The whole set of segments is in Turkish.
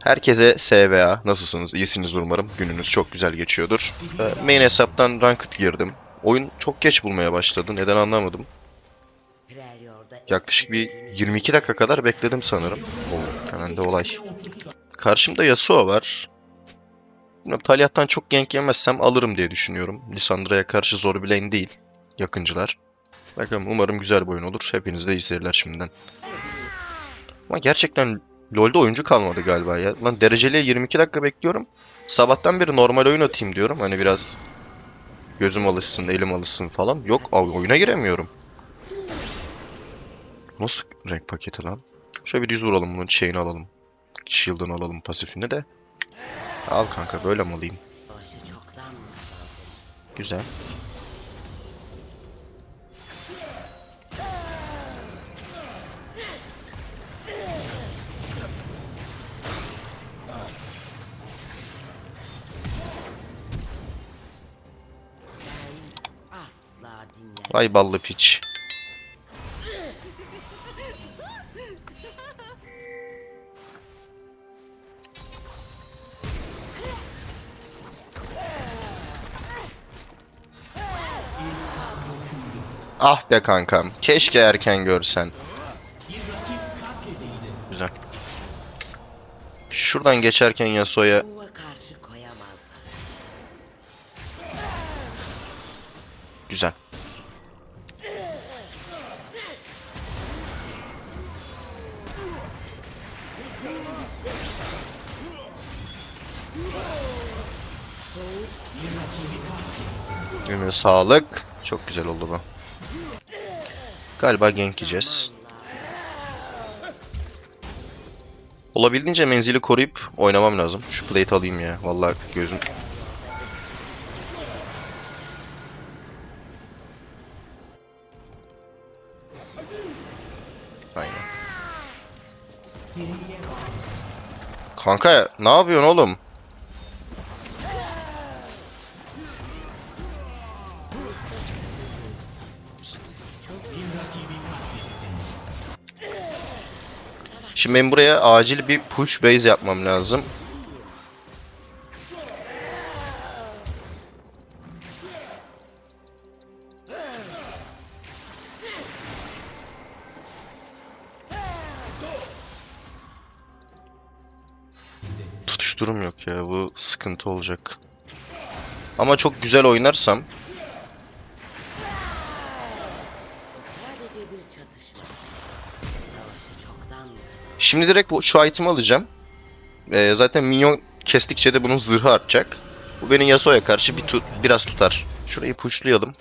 Herkese SVA. Nasılsınız? İyisiniz umarım. Gününüz çok güzel geçiyordur. Ee, main hesaptan Ranked girdim. Oyun çok geç bulmaya başladı. Neden anlamadım. Yaklaşık bir 22 dakika kadar bekledim sanırım. Oo, hemen de olay. Karşımda Yasuo var. Talyah'tan çok gank yemezsem alırım diye düşünüyorum. Lissandra'ya karşı zor bir lane değil. Yakıncılar. Bakalım umarım güzel bir oyun olur. Hepiniz de iyi seyirler şimdiden. Ama gerçekten LoL'de oyuncu kalmadı galiba ya. Lan dereceliye 22 dakika bekliyorum. Sabahtan beri normal oyun atayım diyorum. Hani biraz gözüm alışsın, elim alışsın falan. Yok abi oyuna giremiyorum. Nasıl renk paketi lan? Şöyle bir düz vuralım bunun şeyini alalım. Shield'ını alalım pasifini de. Al kanka böyle mi alayım? Güzel. Vay ballı piç. Ah be kankam. Keşke erken görsen. Güzel. Şuradan geçerken Yasuo'ya güzel. Eline sağlık. Çok güzel oldu bu. Galiba gank. Olabildiğince menzili koruyup oynamam lazım. Şu plate alayım ya. Vallahi gözüm Aynen. Kanka ne yapıyorsun oğlum? Şimdi benim buraya acil bir push base yapmam lazım. Tutuşturum yok ya bu sıkıntı olacak. Ama çok güzel oynarsam Şimdi direkt bu, şu item'i alacağım. Ee, zaten minyon kestikçe de bunun zırhı artacak. Bu beni Yasuo'ya karşı bir tut, biraz tutar. Şurayı pushlayalım.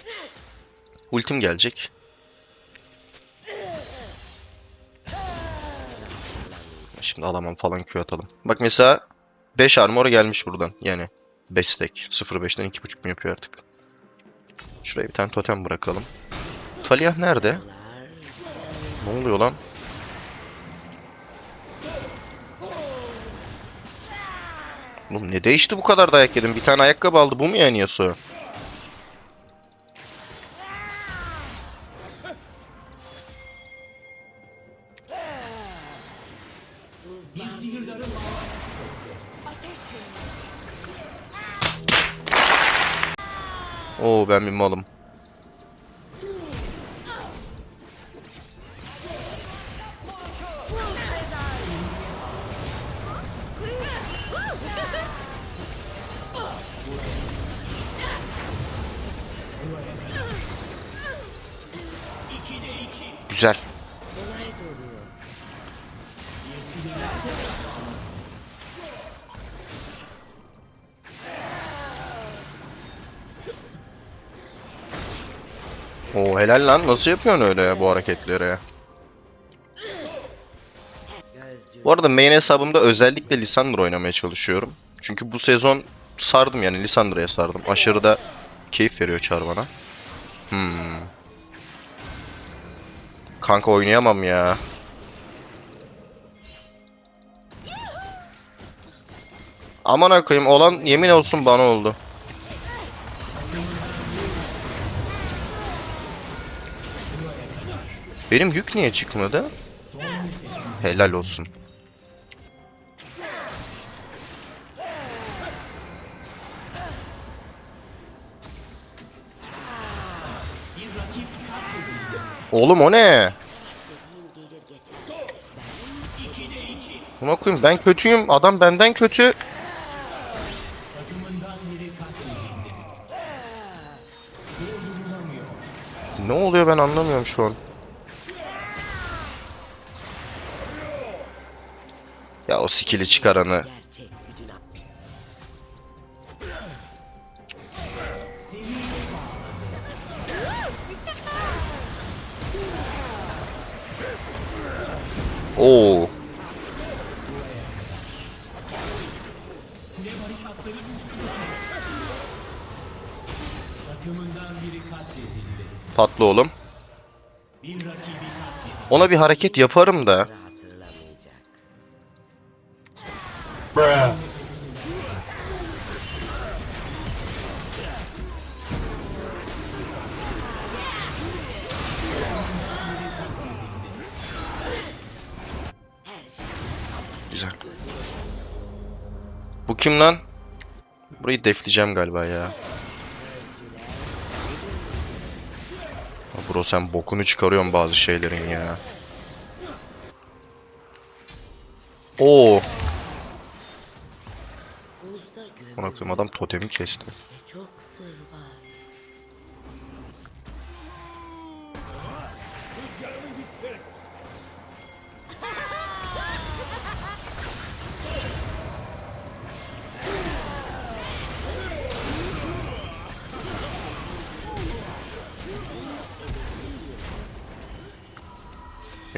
Ultim gelecek. Şimdi alamam falan Q atalım. Bak mesela 5 armor gelmiş buradan. Yani 5 stack. 0.5'ten 2.5 mu yapıyor artık. Şuraya bir tane totem bırakalım. Talia nerede? Ne oluyor lan? Oğlum ne değişti bu kadar dayak yedim? Bir tane ayakkabı aldı. Bu mu yani Yasuo? Oo ben bir malım. Güzel. Oo helal lan. Nasıl yapıyorsun öyle ya bu hareketleri. Bu arada main hesabımda özellikle Lissandra oynamaya çalışıyorum. Çünkü bu sezon sardım yani Lissandra'ya sardım. Aşırı da keyif veriyor çar bana. Hmm. Kanka oynayamam ya. Aman akıyım olan yemin olsun bana oldu. Benim yük niye çıkmadı? Helal olsun. Oğlum o ne? Buna koyayım ben kötüyüm. Adam benden kötü. Ne oluyor ben anlamıyorum şu an. Ya o skill'i çıkaranı. Oo. Patlı oğlum. Ona bir hareket yaparım da. hatırlamayacak. Bu kim lan? Burayı defleyeceğim galiba ya. Bro sen bokunu çıkarıyorsun bazı şeylerin ya. Oo, ona adam totemi kesti. çok sır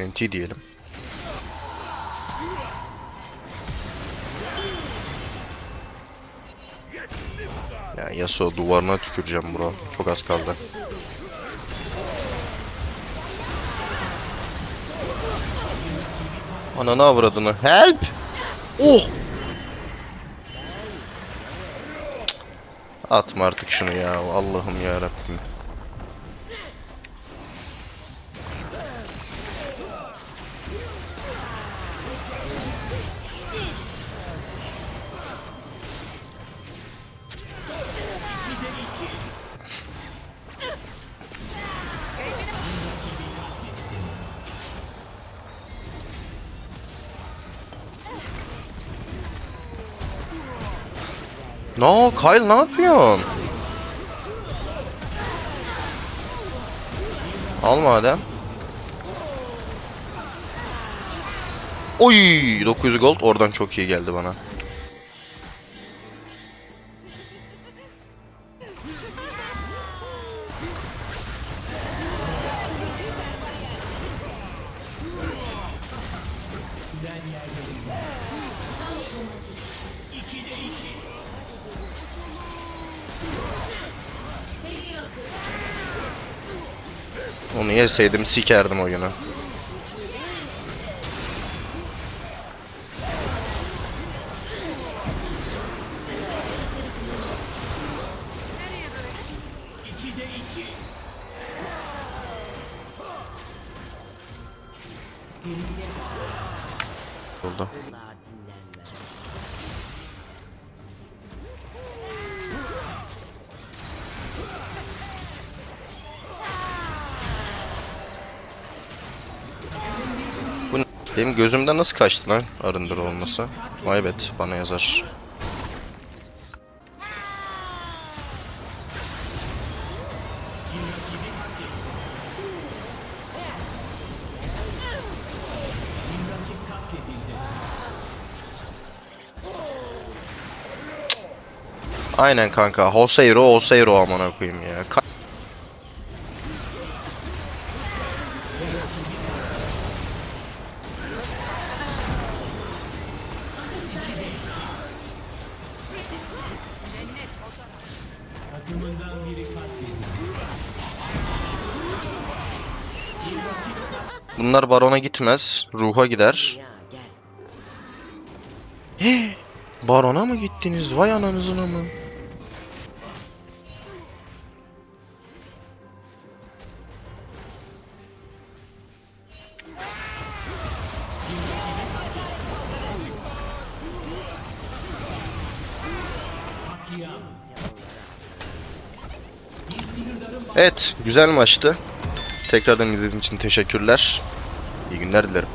NT diyelim. Ya Yasuo duvarına tüküreceğim bro. Çok az kaldı. Ananı avradını. Help! Oh! Atma artık şunu ya. Allah'ım ya Rabbim. No, Kyle ne yapıyorsun? Al madem. Oy 900 gold oradan çok iyi geldi bana. Onu yeseydim sikerdim oyunu. Burada. Benim gözümden nasıl kaçtı lan arındır olmasa? Maybet bana yazar. Aynen kanka. Hoseiro, Hoseiro amına koyayım ya. Ka- Bunlar barona gitmez. Ruha gider. Barona mı gittiniz? Vay ananızın mı? Evet, güzel maçtı. Tekrardan izlediğiniz için teşekkürler. İyi günler dilerim.